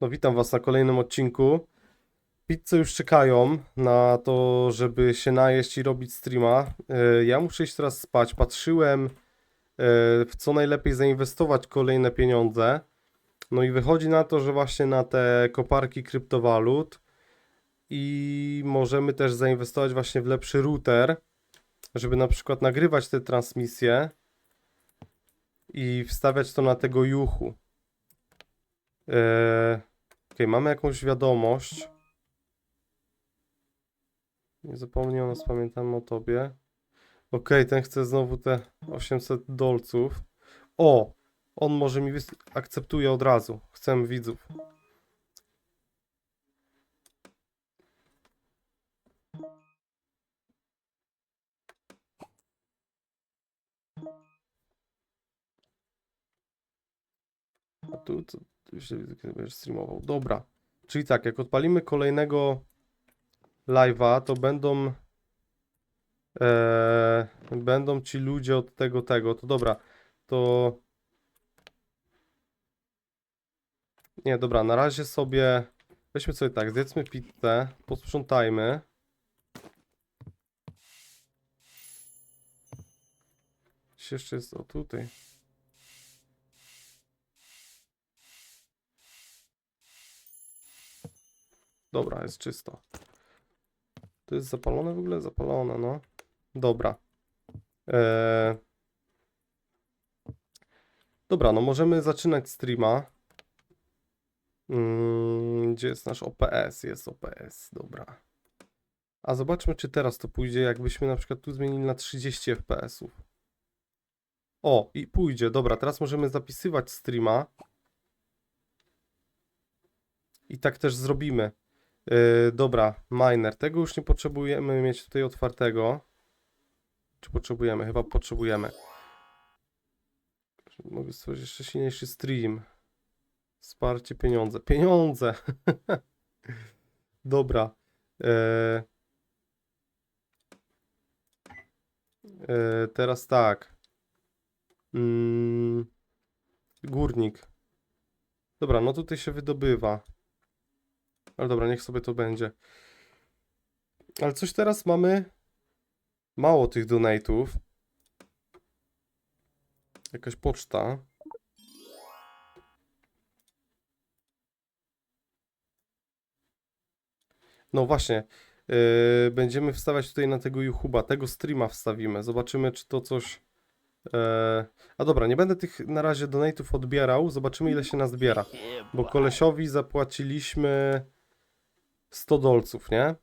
No witam Was na kolejnym odcinku. Pizze już czekają na to, żeby się najeść i robić streama. E, Ja muszę iść teraz spać. Patrzyłem, e, w co najlepiej zainwestować kolejne pieniądze. No i wychodzi na to, że właśnie na te koparki kryptowalut i możemy też zainwestować właśnie w lepszy router, żeby na przykład nagrywać te transmisje i wstawiać to na tego juchu. Eee, mamy jakąś wiadomość. Nie zapomnij o nas, pamiętamy o tobie. Okej, ten chce znowu te 800 dolców. O! On może mi akceptuje od razu. Chcemy widzów. A tu, tu, kiedy będziesz streamował. Dobra. Czyli tak, jak odpalimy kolejnego live'a, to będą e, będą ci ludzie od tego, tego. To dobra. To nie, dobra, na razie sobie weźmy sobie tak, zjedzmy pizzę, posprzątajmy. Jeszcze jest, o tutaj. Dobra, jest czysto. To jest zapalone w ogóle? Zapalone, no. Dobra. Eee... Dobra, no możemy zaczynać streama. Mm, gdzie jest nasz OPS? Jest OPS, dobra. A zobaczmy, czy teraz to pójdzie, jakbyśmy na przykład tu zmienili na 30 FPS-ów. O, i pójdzie, dobra, teraz możemy zapisywać streama. I tak też zrobimy. Yy, dobra, miner. Tego już nie potrzebujemy mieć tutaj otwartego. Czy potrzebujemy? Chyba potrzebujemy. Mogę stworzyć jeszcze silniejszy stream. Wsparcie, pieniądze. Pieniądze! Dobra. Yy, yy, teraz tak. Mm, górnik. Dobra, no tutaj się wydobywa. Ale dobra, niech sobie to będzie. Ale coś teraz mamy mało tych donate'ów. Jakaś poczta. No właśnie. Yy, będziemy wstawiać tutaj na tego YouTube'a. Tego streama wstawimy. Zobaczymy, czy to coś. e, A dobra, nie będę tych na razie donate'ów odbierał. Zobaczymy, ile się nazbiera. Bo kolesiowi zapłaciliśmy 100 dolców, nie?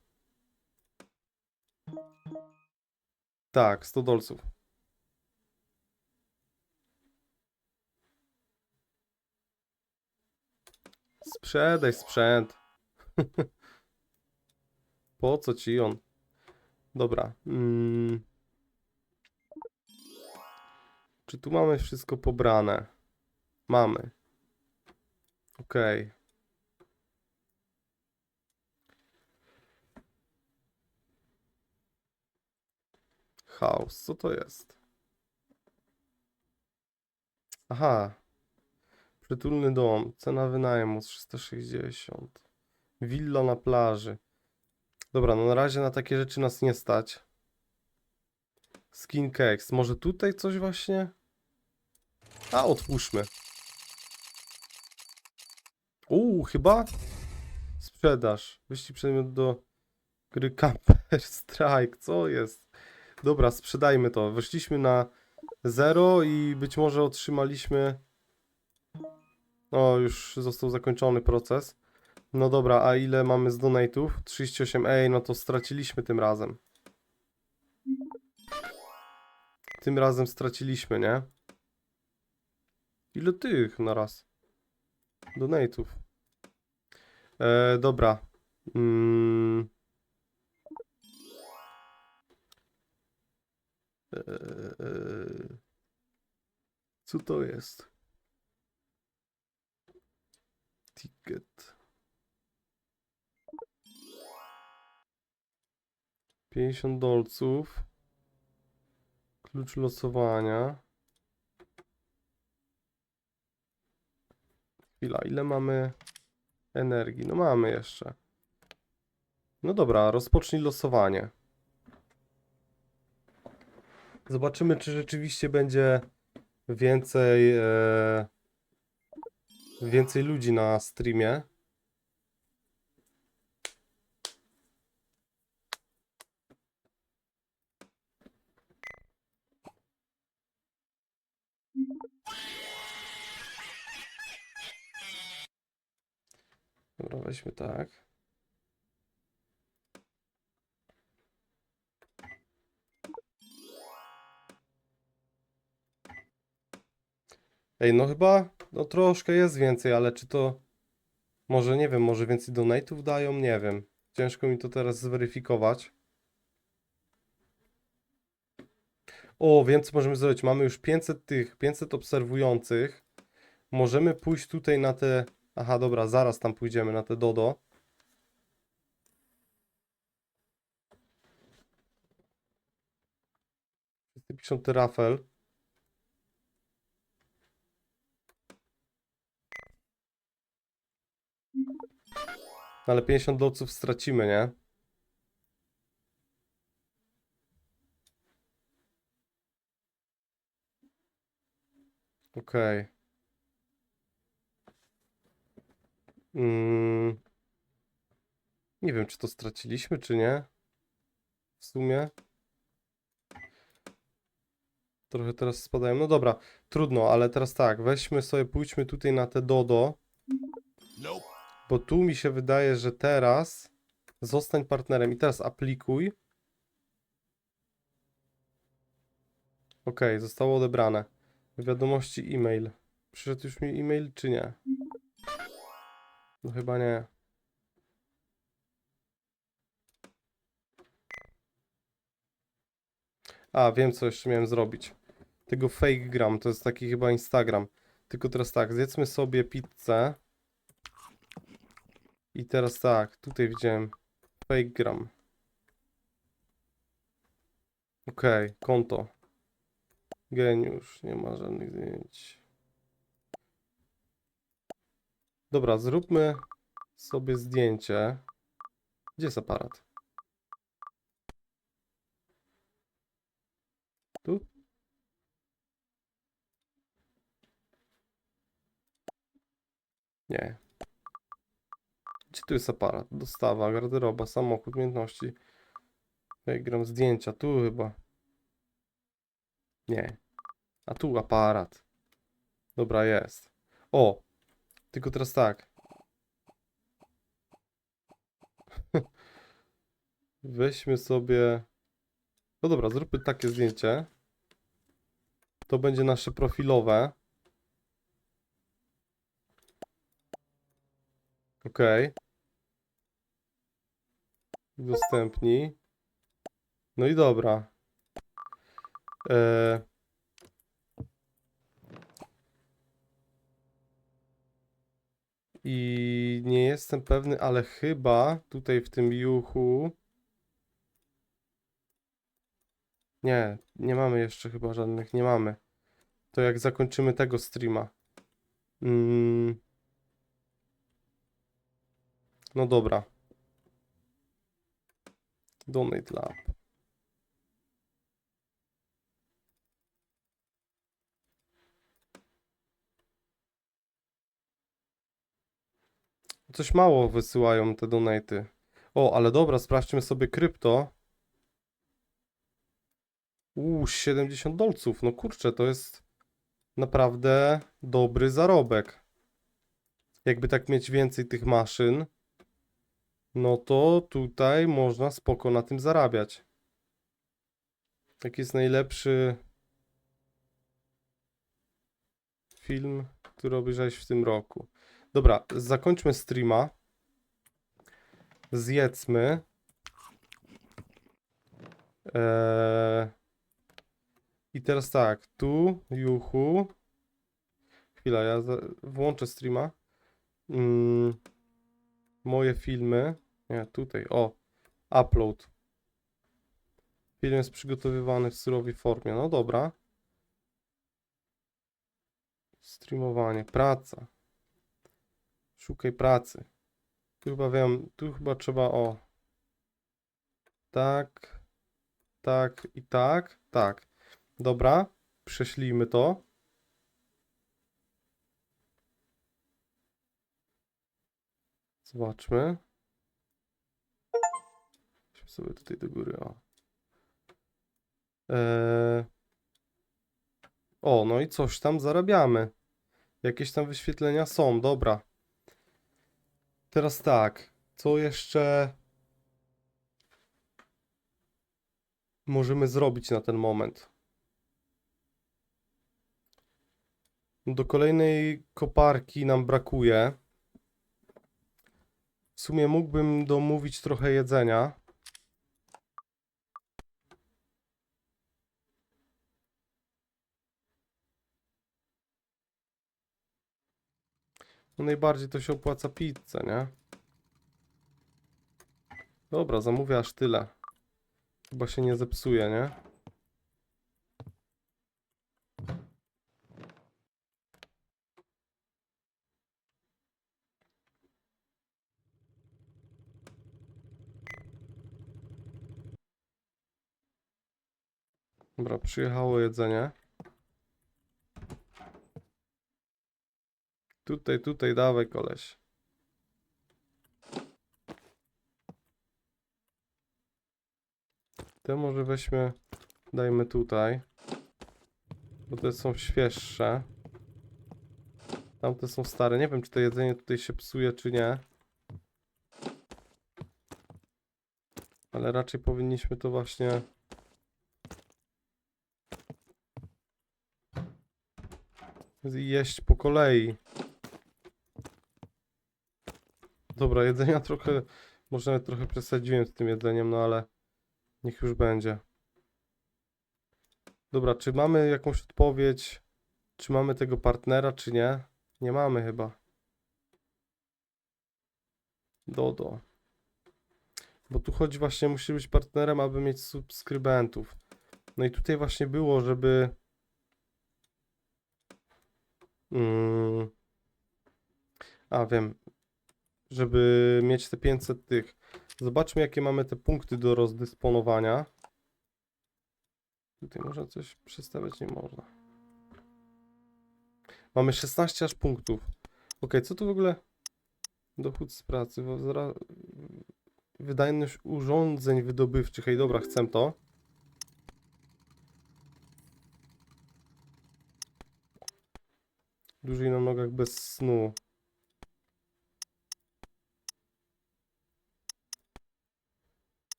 Tak, 100 dolców. Sprzedaj sprzęt. Po co ci on? Dobra. Mm. Czy tu mamy wszystko pobrane? Mamy. Okej. House, co to jest? Aha. Przytulny dom. Cena wynajmu 360. Willa na plaży. Dobra, no na razie na takie rzeczy nas nie stać. Skin cakes. Może tutaj coś właśnie? A, otwórzmy. Uuu, chyba? Sprzedaż. Wyścig przedmiot do gry Camper Strike. Co jest? Dobra, sprzedajmy to. Weszliśmy na 0 i być może otrzymaliśmy. O, już został zakończony proces. No dobra, a ile mamy z donate'ów? 38. Ej, no to straciliśmy tym razem. Tym razem straciliśmy, nie? Ile tych na raz? Donate'ów. E, dobra. Mm. Co to jest? Ticket. 50 dolców. Klucz losowania. Chwila, ile mamy? energii. No mamy jeszcze. No dobra, rozpocznij losowanie. Zobaczymy, czy rzeczywiście będzie więcej, e, więcej ludzi na streamie. Dobra, weźmy tak. Ej, no chyba, no troszkę jest więcej, ale czy to, może nie wiem, może więcej donate'ów dają? Nie wiem. Ciężko mi to teraz zweryfikować. O, wiem co możemy zrobić. Mamy już 500 tych, 500 obserwujących. Możemy pójść tutaj na te, aha, dobra, zaraz tam pójdziemy na te Dodo. Wszyscy piszą ty Rafel. No ale 50 dolców stracimy, nie? Okej. Mm. Nie wiem, czy to straciliśmy, czy nie. W sumie. Trochę teraz spadają. No dobra, trudno, ale teraz tak, weźmy sobie, pójdźmy tutaj na te Dodo. Bo tu mi się wydaje, że teraz zostań partnerem i teraz aplikuj. Ok, zostało odebrane. Wiadomości e-mail. Przyszedł już mi e-mail, czy nie? No chyba nie. A, wiem co jeszcze miałem zrobić. Tego fake gram, to jest taki chyba Instagram. Tylko teraz tak, zjedzmy sobie pizzę. I teraz tak, tutaj widziałem fake gram. Okej, konto. Geniusz, nie ma żadnych zdjęć. Dobra, zróbmy sobie zdjęcie. Gdzie jest aparat? Tu? Nie. Tu jest aparat? Dostawa, garderoba, samochód, umiejętności. Tutaj gram zdjęcia, tu chyba. Nie. A tu aparat. Dobra, jest. O! Tylko teraz tak. Weźmy sobie. No dobra, zróbmy takie zdjęcie. To będzie nasze profilowe. Okej. Udostępnij. No i dobra. E... I nie jestem pewny, ale chyba tutaj w tym juchu. Nie, nie mamy jeszcze chyba żadnych, nie mamy. To jak zakończymy tego streama. Mm. No dobra. Donate Lab. Coś mało wysyłają te donaty. O, ale dobra, sprawdźmy sobie krypto. Uuu, 70 dolców. No kurczę, to jest naprawdę dobry zarobek. Jakby tak mieć więcej tych maszyn, no to tutaj można spoko na tym zarabiać. Jaki jest najlepszy film, który obejrzałeś w tym roku? Dobra, zakończmy streama. Zjedzmy. Eee... I teraz tak, tu, juchu. Chwila, ja włączę streama. Mm, moje filmy. Nie, tutaj, o. Upload. Film jest przygotowywany w surowej formie. No dobra. Streamowanie, praca. Szukaj pracy. Tu chyba wiem, tu chyba trzeba o. Tak, tak i tak, tak. Dobra, prześlijmy to. Zobaczmy. Sobie tutaj do góry, o. Eee... O, no i coś tam zarabiamy. Jakieś tam wyświetlenia są, dobra. Teraz tak, co jeszcze możemy zrobić na ten moment? Do kolejnej koparki nam brakuje. W sumie mógłbym domówić trochę jedzenia. No najbardziej to się opłaca pizzę, nie? Dobra, zamówię aż tyle. Chyba się nie zepsuje, nie? Dobra, przyjechało jedzenie. Tutaj, tutaj, dawaj koleś. Te może weźmy, dajmy tutaj. Bo te są świeższe. Tamte są stare. Nie wiem, czy to jedzenie tutaj się psuje, czy nie. Ale raczej powinniśmy to właśnie... Jeść po kolei. Dobra, jedzenia trochę, może nawet trochę przesadziłem z tym jedzeniem, no ale niech już będzie. Dobra, czy mamy jakąś odpowiedź? Czy mamy tego partnera, czy nie? Nie mamy chyba. Dodo. Bo tu chodzi właśnie, musi być partnerem, aby mieć subskrybentów. No i tutaj właśnie było, żeby... Mm. A, wiem, żeby mieć te 500 tych. Zobaczmy, jakie mamy te punkty do rozdysponowania. Tutaj można coś przestawiać, nie można. Mamy 16 aż punktów. Ok, co tu w ogóle? Dochód z pracy. Wydajność urządzeń wydobywczych. Ej, dobra, chcę to. Dłużej na nogach bez snu.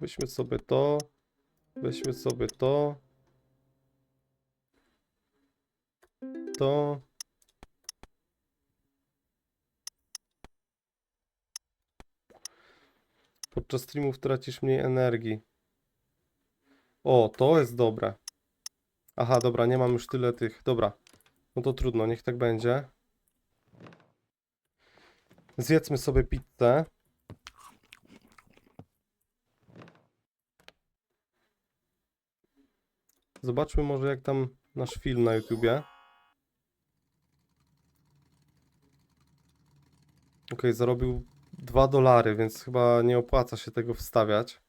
Weźmy sobie to. Weźmy sobie to. To. Podczas streamów tracisz mniej energii. O, to jest dobre. Aha, dobra, nie mam już tyle tych. Dobra. No to trudno, niech tak będzie. Zjedzmy sobie pizzę. Zobaczmy może jak tam nasz film na YouTubie. Ok, zarobił 2 dolary, więc chyba nie opłaca się tego wstawiać.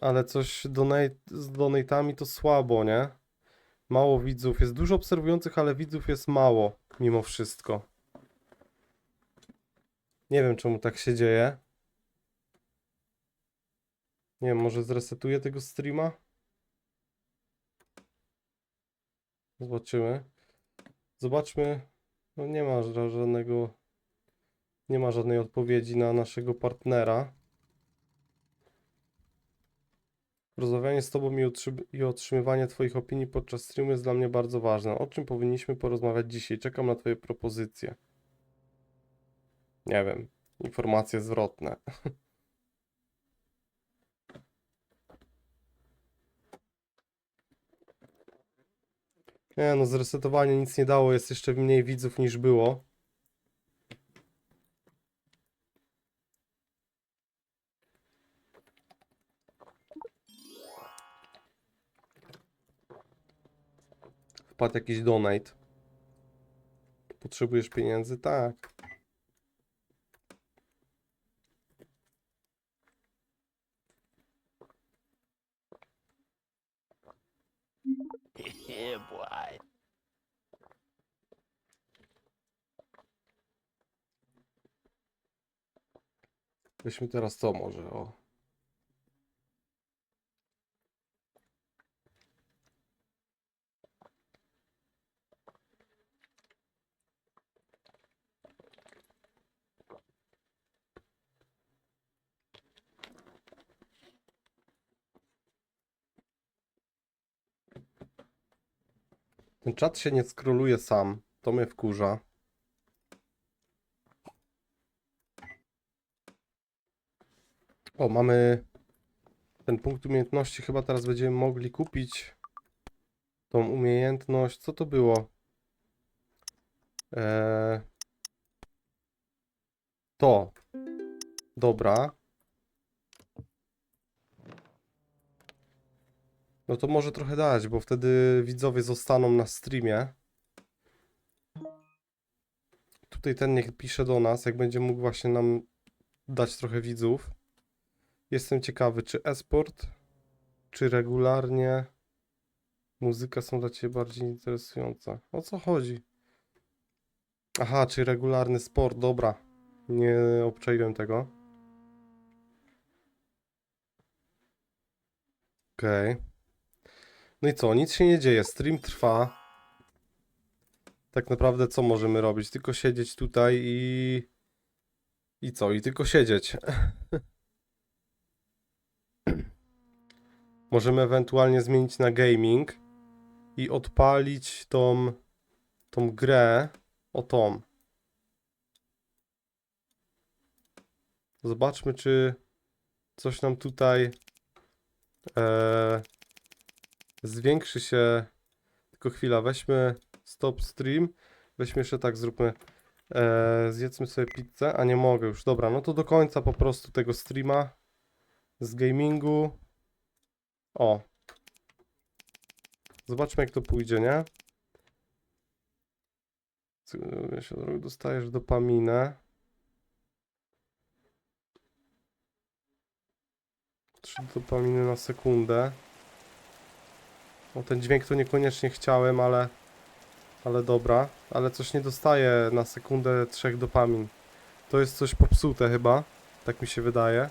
Ale coś donate, z donate'ami to słabo, nie? Mało widzów. Jest dużo obserwujących, ale widzów jest mało mimo wszystko. Nie wiem, czemu tak się dzieje. Nie wiem, może zresetuję tego streama? Zobaczymy. Zobaczmy. No nie ma ża- żadnego. Nie ma żadnej odpowiedzi na naszego partnera. Rozmawianie z Tobą i otrzymywanie Twoich opinii podczas streamu jest dla mnie bardzo ważne. O czym powinniśmy porozmawiać dzisiaj? Czekam na Twoje propozycje. Nie wiem. Informacje zwrotne. Nie no, zresetowanie nic nie dało, jest jeszcze mniej widzów niż było. Wpadł jakiś donate. Potrzebujesz pieniędzy? Tak. yeah, boy. Weźmy teraz co może, o. Ten czat się nie skroluje sam. To mnie wkurza. O, mamy ten punkt umiejętności. Chyba teraz będziemy mogli kupić tą umiejętność. Co to było? Eee... To. Dobra. No to może trochę dać, bo wtedy widzowie zostaną na streamie. Tutaj ten niech pisze do nas, jak będzie mógł właśnie nam dać trochę widzów. Jestem ciekawy, czy esport, czy regularnie muzyka są dla Ciebie bardziej interesująca. O co chodzi? Aha, czy regularny sport, dobra. Nie obczaiłem tego. Okej. No i co? Nic się nie dzieje. Stream trwa. Tak naprawdę co możemy robić? Tylko siedzieć tutaj i... I co? I tylko siedzieć. Możemy ewentualnie zmienić na gaming i odpalić tą, tą grę o tą. Zobaczmy, czy coś nam tutaj e, zwiększy się. Tylko chwila, weźmy stop stream. Weźmy jeszcze tak, zróbmy. E, zjedzmy sobie pizzę, a nie mogę już. Dobra, no to do końca po prostu tego streama z gamingu. O. Zobaczmy jak to pójdzie, nie? Co- wiesz, Dostajesz dopaminę. Trzy dopaminy na sekundę. O, ten dźwięk to niekoniecznie chciałem, ale... Ale dobra. Ale coś nie dostaję na sekundę trzech dopamin. To jest coś popsute chyba. Tak mi się wydaje.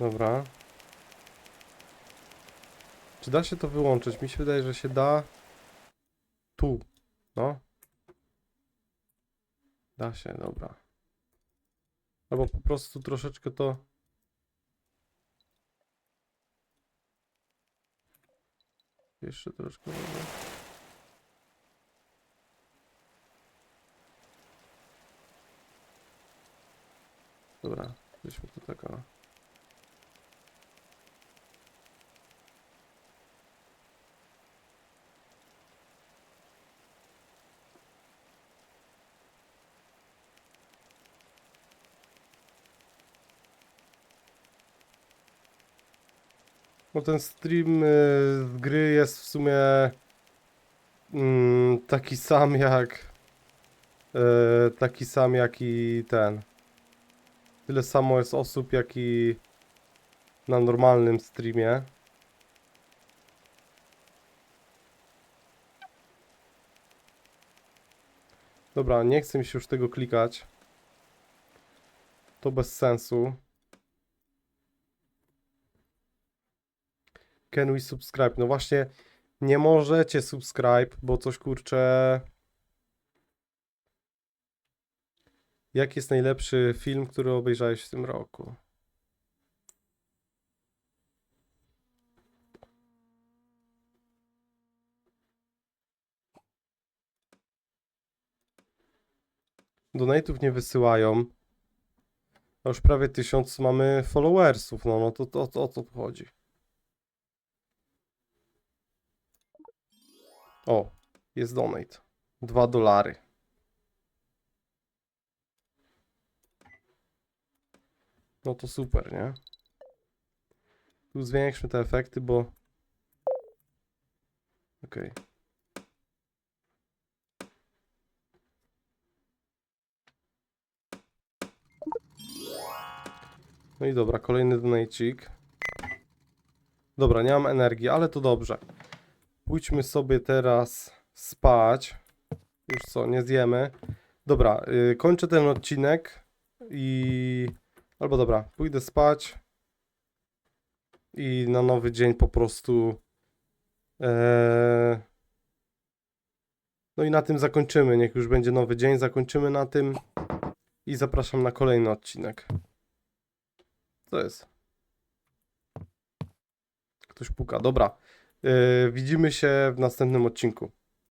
Dobra. Czy da się to wyłączyć? Mi się wydaje, że się da. Tu. No. Da się, dobra. Albo po prostu troszeczkę to. Jeszcze troszkę. Dobra, weźmy to tak, No ten stream y, gry jest w sumie mm, taki sam jak y, taki sam jak i ten. Tyle samo jest osób jak i na normalnym streamie. Dobra, nie chcę mi się już tego klikać. To bez sensu. Can we subscribe? No właśnie, nie możecie subscribe, bo coś kurczę. Jaki jest najlepszy film, który obejrzałeś w tym roku? Donate'ów nie wysyłają. A już prawie tysiąc mamy followersów. No, no to, to, to o co tu chodzi? O, jest donate. Dwa dolary. No to super, nie? Tu zwiększmy te efekty, bo... Okej. Okay. No i dobra, kolejny donajcik. Dobra, nie mam energii, ale to dobrze. Pójdźmy sobie teraz spać. Już co, nie zjemy. Dobra, y, kończę ten odcinek i... Albo dobra, pójdę spać i na nowy dzień po prostu... e, No i na tym zakończymy. Niech już będzie nowy dzień, zakończymy na tym i zapraszam na kolejny odcinek. Co jest? Ktoś puka. Dobra. Yy, widzimy się w następnym odcinku.